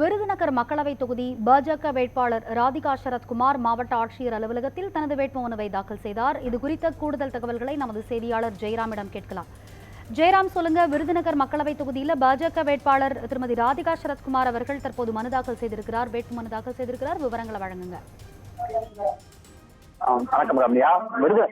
விருதுநகர் மக்களவை தொகுதி பாஜக வேட்பாளர் ராதிகா சரத்குமார் மாவட்ட ஆட்சியர் அலுவலகத்தில் தனது வேட்புமனுவை தாக்கல் செய்தார். இது குறித்த கூடுதல் தகவல்களை நமது செய்தியாளர் ஜெயராமிடம் கேட்கலாம். ஜெயராம் சொல்லுங்க விருதுநகர் மக்களவை தொகுதியில் பாஜக வேட்பாளர் திருமதி ராதிகா சரத்குமார் அவர்கள் தற்போது மனு தாக்கல் செய்திருக்கிறார். வேட்புமனு தாக்கல் செய்திருக்கிறார். விவரங்களை வழங்குங்க. வணக்கம் ரம்யா. விருது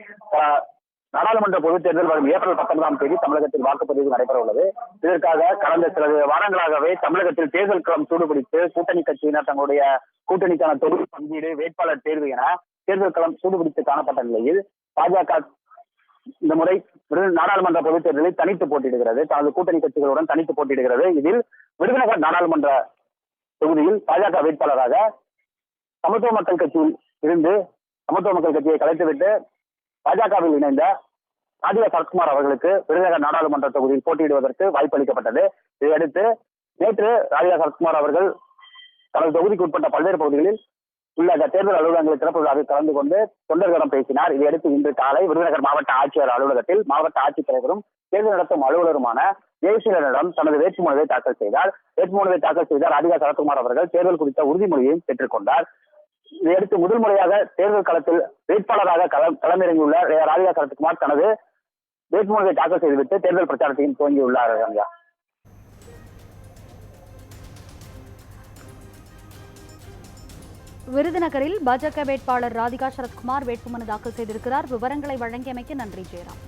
நாடாளுமன்ற பொதுத் தேர்தல் வரும் ஏப்ரல் பத்தொன்பதாம் தேதி தமிழகத்தில் வாக்குப்பதிவு நடைபெற உள்ளது இதற்காக கடந்த சில வாரங்களாகவே தமிழகத்தில் தேர்தல் களம் சூடுபிடித்து கூட்டணி கட்சியினர் தங்களுடைய கூட்டணிக்கான தொகுதி பங்கீடு வேட்பாளர் தேர்வு என தேர்தல் களம் சூடுபிடித்து காணப்பட்ட நிலையில் பாஜக இந்த முறை நாடாளுமன்ற பொதுத் தேர்தலில் தனித்து போட்டியிடுகிறது. தனது கூட்டணி கட்சிகளுடன் தனித்து போட்டியிடுகிறது. இதில் விருதுநகர் நாடாளுமன்ற தொகுதியில் பாஜக வேட்பாளராக சமத்துவ மக்கள் கட்சியில் இருந்து சமத்துவ மக்கள் கட்சியை கலைத்துவிட்டு பாஜகவில் இணைந்த ராதிகா சரத்குமார் அவர்களுக்கு விருதுநகர் நாடாளுமன்ற தொகுதியில் போட்டியிடுவதற்கு வாய்ப்பு அளிக்கப்பட்டது இதையடுத்து நேற்று ராதிகா சரத்குமார் அவர்கள் தனது தொகுதிக்கு உட்பட்ட பல்வேறு பகுதிகளில் உள்ள தேர்தல் அலுவலகங்களை திறப்பு விழாவில் கலந்து கொண்டு தொண்டர்களிடம் பேசினார். இதையடுத்து இன்று காலை விருதுநகர் மாவட்ட ஆட்சியர் அலுவலகத்தில் மாவட்ட ஆட்சித்தலைவரும் தேர்தல் நடத்தும் அலுவலருமான ஜெயசீலனிடம் தனது வேட்புமனுவை தாக்கல் செய்தார். வேட்புமனுவை தாக்கல் செய்த ராதிகா சரத்குமார் அவர்கள். தேர்தல் குறித்த உறுதிமொழியையும் பெற்றுக்கொண்டார் இதையடுத்து முதல் முறையாக தேர்தல் களத்தில் வேட்பாளராக களமிறங்கியுள்ள ராதிகா சரத்குமார் தனது வேட்புமனுவை தாக்கல் செய்துவிட்டு தேர்தல் பிரச்சாரத்தையும் துவங்கியுள்ளார் ரம்யா. விருதுநகரில் பாஜக வேட்பாளர் ராதிகா சரத்குமார் வேட்புமனு தாக்கல் செய்திருக்கிறார். விவரங்களை வழங்கியமைக்கு நன்றி ஜெயராம்.